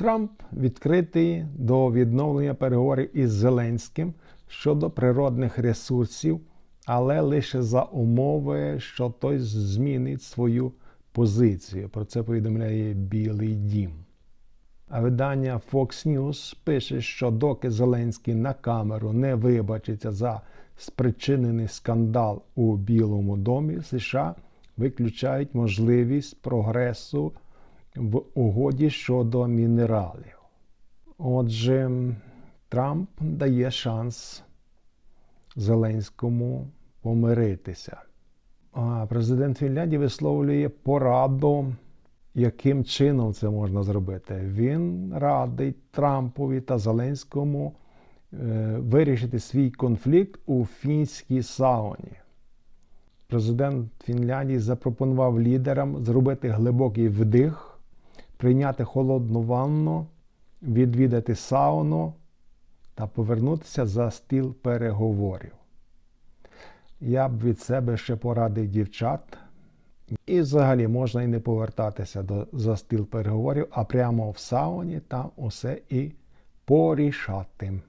Трамп відкритий до відновлення переговорів із Зеленським щодо природних ресурсів, але лише за умови, що той змінить свою позицію. Про це повідомляє Білий Дім. А видання Fox News пише, що доки Зеленський на камеру не вибачиться за спричинений скандал у Білому домі, США виключають можливість прогресу в угоді щодо мінералів. Отже, Трамп дає шанс Зеленському помиритися. А президент Фінляндії висловлює пораду, яким чином це можна зробити. Він радить Трампові та Зеленському е, вирішити свій конфлікт у фінській сауні. Президент Фінляндії запропонував лідерам зробити глибокий вдих, прийняти холодну ванну, відвідати сауну та повернутися за стіл переговорів. Я б від себе ще порадив дівчат. І взагалі можна і не повертатися до, за стіл переговорів, а прямо в сауні там усе і порішати.